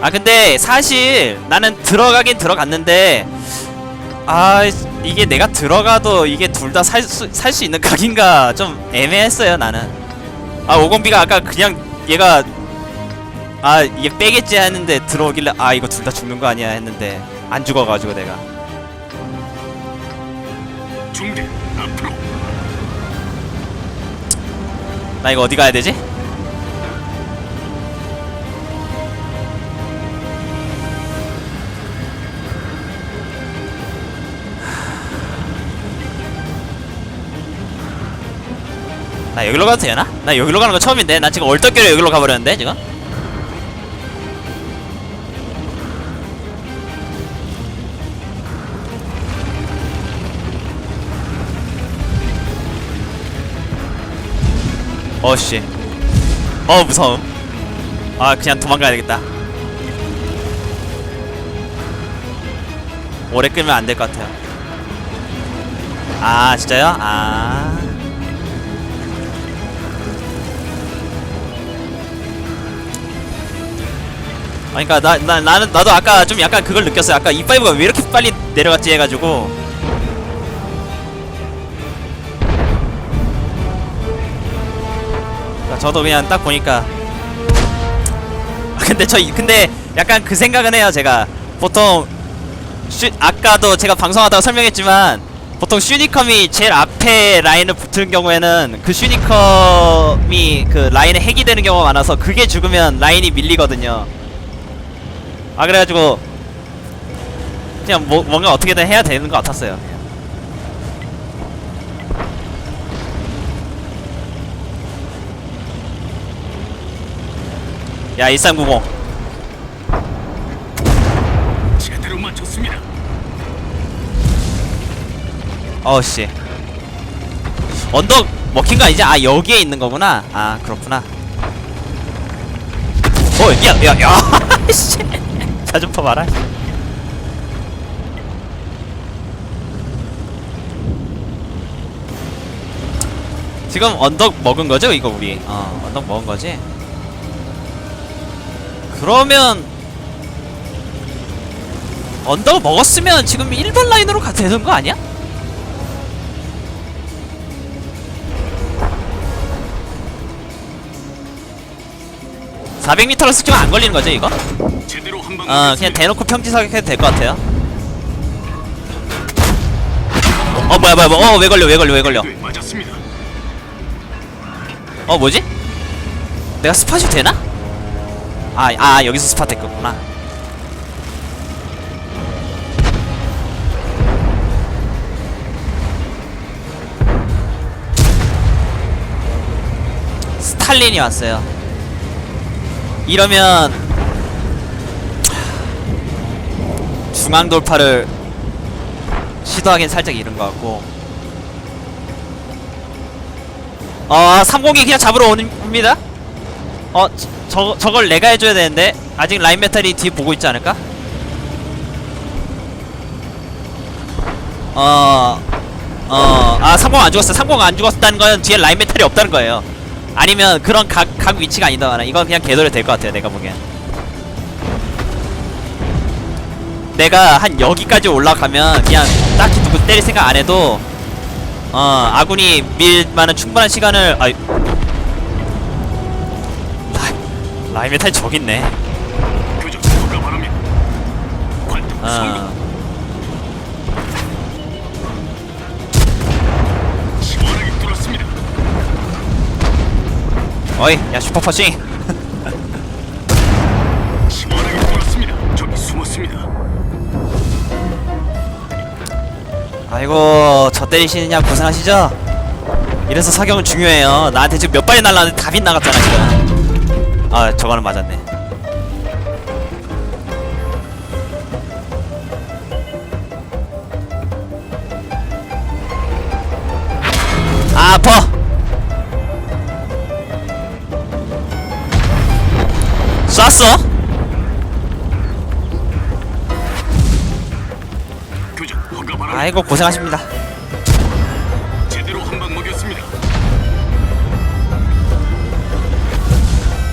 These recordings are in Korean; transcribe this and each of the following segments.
아 근데 사실 나는 들어가긴 들어갔는데 아 이게 내가 들어가도 이게 둘 다 살 수 살 수 있는 각인가 좀 애매했어요 나는. 아 오공비가 아까 그냥 얘가 아 이게 빼겠지 했는데 들어오길래 아 이거 둘 다 죽는 거 아니야 했는데 안 죽어가지고 내가. 중대 앞으로. 나 이거 어디 가야 되지? 나 여기로 가도 되나? 나 여기로 가는 거 처음인데 나 지금 얼떨결에 여기로 가버렸는데 지금? 어씨 어 무서움 아 그냥 도망가야 되겠다 오래 끌면 안 될 것 같아요 아 진짜요? 아 그러니까 나, 나 나는 나도 아까 좀 약간 그걸 느꼈어요. 아까 이파이브가 왜 이렇게 빨리 내려갔지 해가지고 그러니까 저도 그냥 딱 보니까 아, 근데 저 이- 근데 약간 그 생각은 해요. 제가 보통 슈, 아까도 제가 방송하다가 설명했지만 보통 슈니컴이 제일 앞에 라인을 붙는 경우에는 그 슈니컴이 그 라인에 핵이 되는 경우가 많아서 그게 죽으면 라인이 밀리거든요. 아 그래가지고 그냥 뭐, 뭔가 어떻게든 해야 되는 것 같았어요. 야 1390 제대로 맞췄습니다. 어씨 언덕 먹힌 거 아니지? 아 여기에 있는 거구나 아 그렇구나 어야야야 씨 자주파 봐라 지금 언덕 먹은 거죠 이거 우리 어 언덕 먹은 거지 그러면 언덕 먹었으면 지금 1번 라인으로 가도 되는 거 아니야? 사0 0 m 로 쓰면 안 걸리는 거죠 이거? 어 그냥 대놓고 평지 사격해도 될 것 같아요 어 뭐야 뭐야 뭐야 어왜 걸려 왜 걸려 왜 걸려 네. 어 뭐지? 내가 스팟이 되나? 아, 아 여기서 스팟 됐구나 스탈린이 왔어요 이러면 중앙 돌파를 시도하긴 살짝 이른 것 같고 어, 30이 그냥 잡으러 옵니다. 어, 저, 저, 저걸 내가 해줘야 되는데 아직 라인 메탈이 뒤에 보고 있지 않을까? 어, 어, 아, 30안 죽었어. 30안 죽었다는 건 뒤에 라인 메탈이 없다는 거예요. 아니면 그런 각, 각 위치가 아니다. 이건 그냥 개돌이 될 것 같아요. 내가 보기엔. 내가 한 여기까지 올라가면 그냥 딱히 누구 때릴 생각 안 해도 어 아군이 밀 만한 충분한 시간을 아이. 라- 라인 메탈 저기 있네. 어. 어이 야 슈퍼퍼싱 아이고 저 때리시느냐 고생하시죠? 이래서 사격은 중요해요. 나한테 지금 몇 발이 날라왔는데 다 빗나갔잖아 지금. 아 저거는 맞았네. 아 아파! 쐈어? 아이고 고생하십니다. 제대로 한 방 먹였습니다.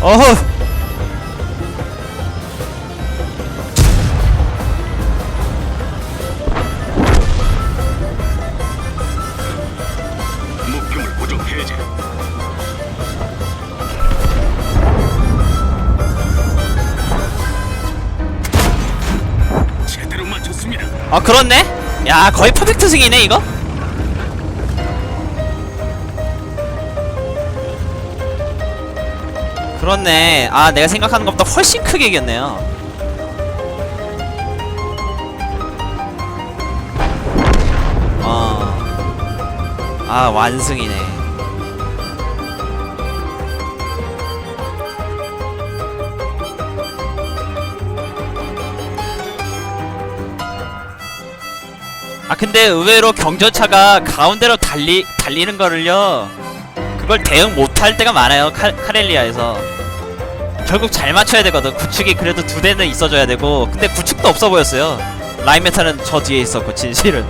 어허. 아 그렇네. 야 거의 퍼펙트 승이네 이거? 그렇네. 아 내가 생각하는 것보다 훨씬 크게 이겼네요. 어아 완승이네 아 근데 의외로 경전차가 가운데로 달리 달리는 거를요 그걸 대응 못할 때가 많아요 카, 카렐리아에서. 결국 잘 맞춰야 되거든. 구축이 그래도 두 대는 있어줘야 되고 근데 구축도 없어 보였어요. 라인메타는 저 뒤에 있었고 진실은